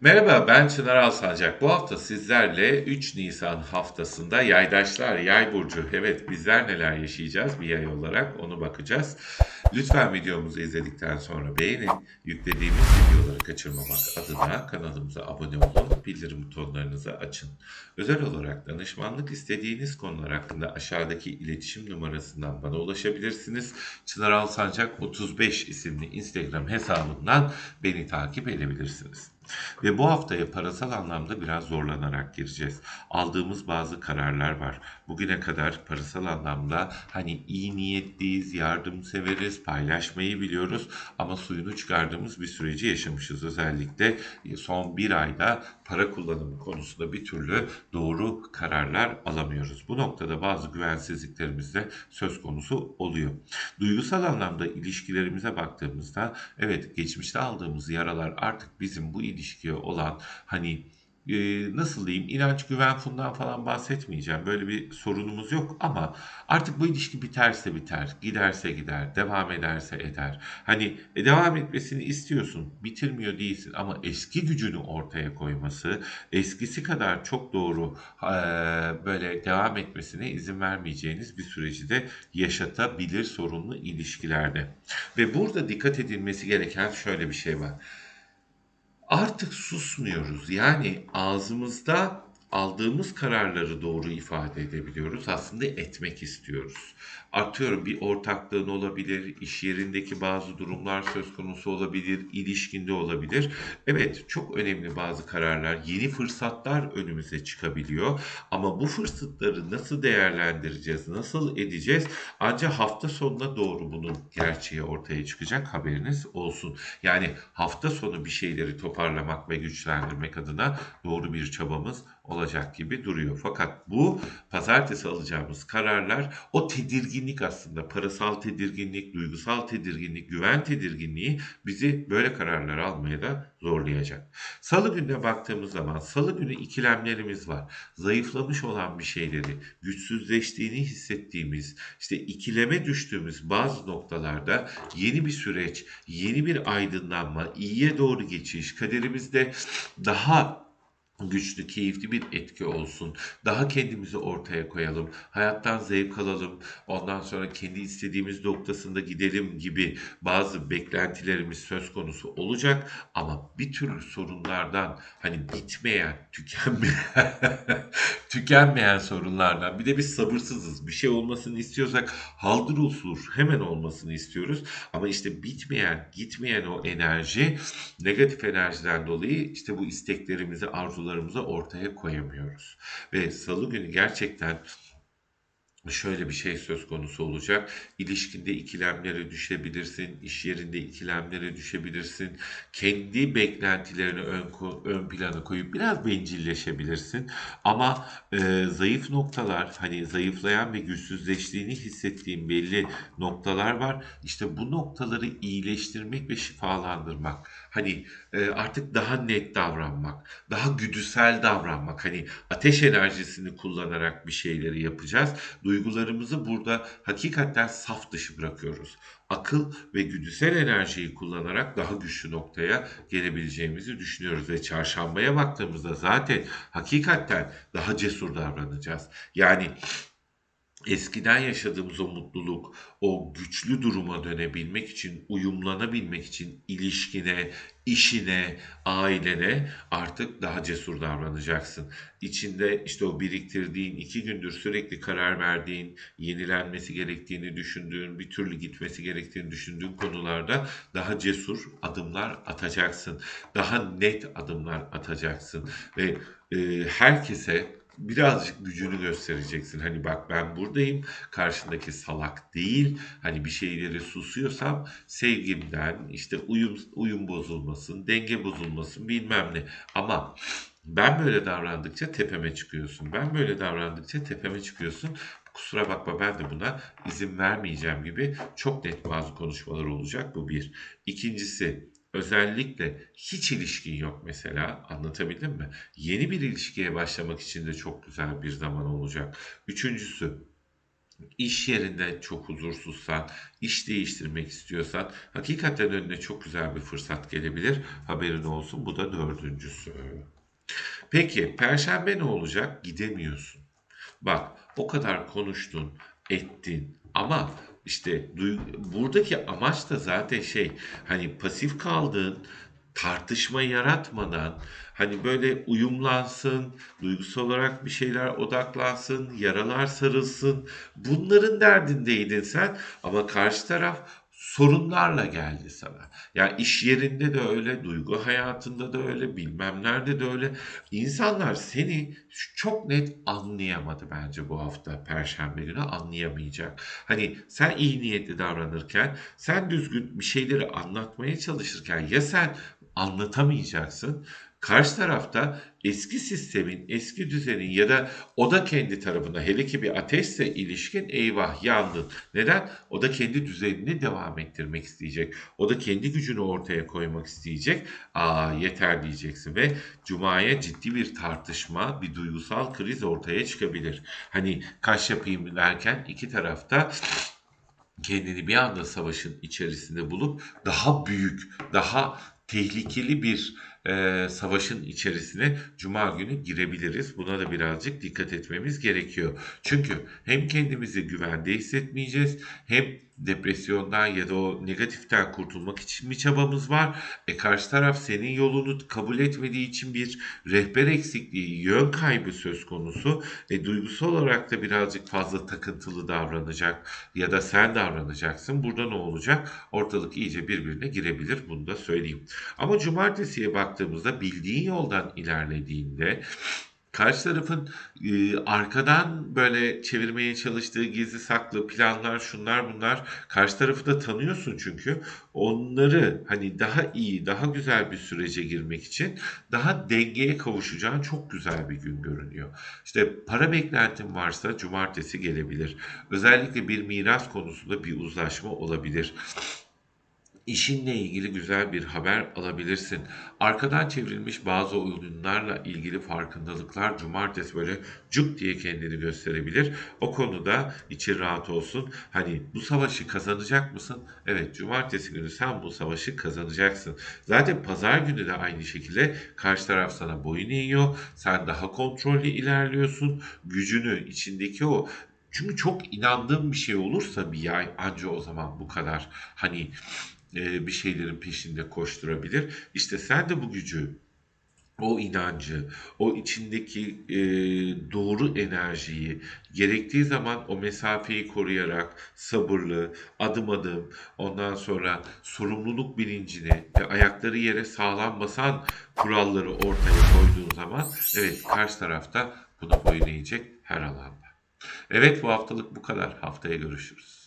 Merhaba, ben Çınar Alsancak. Bu hafta sizlerle 3 Nisan haftasında Yaydaşlar, Yay burcu. Evet, bizler neler yaşayacağız bir yay olarak onu bakacağız. Lütfen videomuzu izledikten sonra beğenin. Yüklediğimiz videoları kaçırmamak adına kanalımıza abone olun, bildirim butonlarınızı açın. Özel olarak danışmanlık istediğiniz konular hakkında aşağıdaki iletişim numarasından bana ulaşabilirsiniz. Çınar Alsancak 35 isimli Instagram hesabından beni takip edebilirsiniz. Ve bu haftaya parasal anlamda biraz zorlanarak gireceğiz. Aldığımız bazı kararlar var. Bugüne kadar parasal anlamda hani iyi niyetliyiz, yardımseveriz, paylaşmayı biliyoruz ama suyunu çıkardığımız bir süreci yaşamışız. Özellikle son bir ayda para kullanımı konusunda bir türlü doğru kararlar alamıyoruz. Bu noktada bazı güvensizliklerimiz de söz konusu oluyor. Duygusal anlamda ilişkilerimize baktığımızda evet geçmişte aldığımız yaralar artık bizim bu ilişkiye olan hani e, nasıl diyeyim inanç güven fundan falan bahsetmeyeceğim. Böyle bir sorunumuz yok ama artık bu ilişki biterse biter, giderse gider, devam ederse eder. Hani e, devam etmesini istiyorsun, bitirmiyor değilsin ama eski gücünü ortaya koyması, eskisi kadar çok doğru e, böyle devam etmesine izin vermeyeceğiniz bir süreci de yaşatabilir sorunlu ilişkilerde. Ve burada dikkat edilmesi gereken şöyle bir şey var. Artık susmuyoruz. Yani ağzımızda aldığımız kararları doğru ifade edebiliyoruz. Aslında etmek istiyoruz. Atıyorum bir ortaklığın olabilir, iş yerindeki bazı durumlar söz konusu olabilir, ilişkinde olabilir. Evet, çok önemli bazı kararlar, yeni fırsatlar önümüze çıkabiliyor. Ama bu fırsatları nasıl değerlendireceğiz, nasıl edeceğiz? Ancak hafta sonuna doğru bunun gerçeği ortaya çıkacak haberiniz olsun. Yani hafta sonu bir şeyleri toparlamak ve güçlendirmek adına doğru bir çabamız olacak gibi duruyor. Fakat bu pazartesi alacağımız kararlar o tedirginlik aslında parasal tedirginlik, duygusal tedirginlik, güven tedirginliği bizi böyle kararlar almaya da zorlayacak. Salı gününe baktığımız zaman salı günü ikilemlerimiz var. Zayıflamış olan bir şeyleri, güçsüzleştiğini hissettiğimiz, işte ikileme düştüğümüz bazı noktalarda yeni bir süreç, yeni bir aydınlanma, iyiye doğru geçiş, kaderimizde daha güçlü, keyifli bir etki olsun. Daha kendimizi ortaya koyalım. Hayattan zevk alalım. Ondan sonra kendi istediğimiz noktasında gidelim gibi bazı beklentilerimiz söz konusu olacak. Ama bir türlü sorunlardan hani bitmeyen, tükenmeyen, tükenmeyen sorunlardan bir de biz sabırsızız. Bir şey olmasını istiyorsak haldır usul hemen olmasını istiyoruz. Ama işte bitmeyen, gitmeyen o enerji negatif enerjiden dolayı işte bu isteklerimizi, arzularımızı ortaya koyamıyoruz. Ve salı günü gerçekten şöyle bir şey söz konusu olacak. İlişkinde ikilemlere düşebilirsin, iş yerinde ikilemlere düşebilirsin. Kendi beklentilerini ön, ön plana koyup biraz bencilleşebilirsin. Ama e, zayıf noktalar, hani zayıflayan ve güçsüzleştiğini hissettiğin belli noktalar var. İşte bu noktaları iyileştirmek ve şifalandırmak. Hani e, artık daha net davranmak, daha güdüsel davranmak. Hani ateş enerjisini kullanarak bir şeyleri yapacağız. Duygularımızı burada hakikaten saf dışı bırakıyoruz. Akıl ve güdüsel enerjiyi kullanarak daha güçlü noktaya gelebileceğimizi düşünüyoruz ve çarşambaya baktığımızda zaten hakikaten daha cesur davranacağız. Yani eskiden yaşadığımız o mutluluk, o güçlü duruma dönebilmek için, uyumlanabilmek için ilişkine, işine, ailene artık daha cesur davranacaksın. İçinde işte o biriktirdiğin, iki gündür sürekli karar verdiğin, yenilenmesi gerektiğini düşündüğün, bir türlü gitmesi gerektiğini düşündüğün konularda daha cesur adımlar atacaksın. Daha net adımlar atacaksın ve e, herkese birazcık gücünü göstereceksin. Hani bak ben buradayım. Karşındaki salak değil. Hani bir şeyleri susuyorsam sevgimden işte uyum uyum bozulmasın, denge bozulmasın bilmem ne. Ama ben böyle davrandıkça tepeme çıkıyorsun. Ben böyle davrandıkça tepeme çıkıyorsun. Kusura bakma ben de buna izin vermeyeceğim gibi çok net bazı konuşmalar olacak. Bu bir. İkincisi Özellikle hiç ilişkin yok mesela anlatabildim mi? Yeni bir ilişkiye başlamak için de çok güzel bir zaman olacak. Üçüncüsü iş yerinde çok huzursuzsan, iş değiştirmek istiyorsan hakikaten önüne çok güzel bir fırsat gelebilir. Haberin olsun. Bu da dördüncüsü. Peki Perşembe ne olacak? Gidemiyorsun. Bak o kadar konuştun, ettin ama işte buradaki amaç da zaten şey hani pasif kaldığın tartışma yaratmadan hani böyle uyumlansın, duygusal olarak bir şeyler odaklansın, yaralar sarılsın. Bunların derdindeydin sen ama karşı taraf sorunlarla geldi sana. Ya iş yerinde de öyle, duygu hayatında da öyle, bilmem nerede de öyle. İnsanlar seni çok net anlayamadı bence bu hafta Perşembe günü anlayamayacak. Hani sen iyi niyetli davranırken, sen düzgün bir şeyleri anlatmaya çalışırken ya sen anlatamayacaksın. Karşı tarafta eski sistemin, eski düzenin ya da o da kendi tarafına hele ki bir ateşse ilişkin eyvah yandın. Neden? O da kendi düzenini devam ettirmek isteyecek. O da kendi gücünü ortaya koymak isteyecek. Aa yeter diyeceksin ve Cuma'ya ciddi bir tartışma, bir duygusal kriz ortaya çıkabilir. Hani kaş yapayım derken iki tarafta kendini bir anda savaşın içerisinde bulup daha büyük, daha tehlikeli bir e, savaşın içerisine Cuma günü girebiliriz. Buna da birazcık dikkat etmemiz gerekiyor. Çünkü hem kendimizi güvende hissetmeyeceğiz, hem depresyondan ya da o negatiften kurtulmak için bir çabamız var. E karşı taraf senin yolunu kabul etmediği için bir rehber eksikliği, yön kaybı söz konusu. E duygusal olarak da birazcık fazla takıntılı davranacak ya da sen davranacaksın. Burada ne olacak? Ortalık iyice birbirine girebilir. Bunu da söyleyeyim. Ama cumartesiye baktığımızda bildiğin yoldan ilerlediğinde karşı tarafın e, arkadan böyle çevirmeye çalıştığı gizli saklı planlar şunlar bunlar karşı tarafı da tanıyorsun çünkü onları hani daha iyi daha güzel bir sürece girmek için daha dengeye kavuşacağın çok güzel bir gün görünüyor. İşte para beklentin varsa cumartesi gelebilir. Özellikle bir miras konusunda bir uzlaşma olabilir. İşinle ilgili güzel bir haber alabilirsin. Arkadan çevrilmiş bazı oyunlarla ilgili farkındalıklar cumartesi böyle cuk diye kendini gösterebilir. O konuda için rahat olsun. Hani bu savaşı kazanacak mısın? Evet, cumartesi günü sen bu savaşı kazanacaksın. Zaten pazar günü de aynı şekilde karşı taraf sana boyun eğiyor. Sen daha kontrollü ilerliyorsun. Gücünü, içindeki o çünkü çok inandığım bir şey olursa bir yay anca o zaman bu kadar hani e, bir şeylerin peşinde koşturabilir. İşte sen de bu gücü, o inancı, o içindeki e, doğru enerjiyi gerektiği zaman o mesafeyi koruyarak sabırlı, adım adım, ondan sonra sorumluluk bilincini ve ayakları yere sağlam basan kuralları ortaya koyduğun zaman evet karşı tarafta buna boyun eğecek her alanda. Evet bu haftalık bu kadar. Haftaya görüşürüz.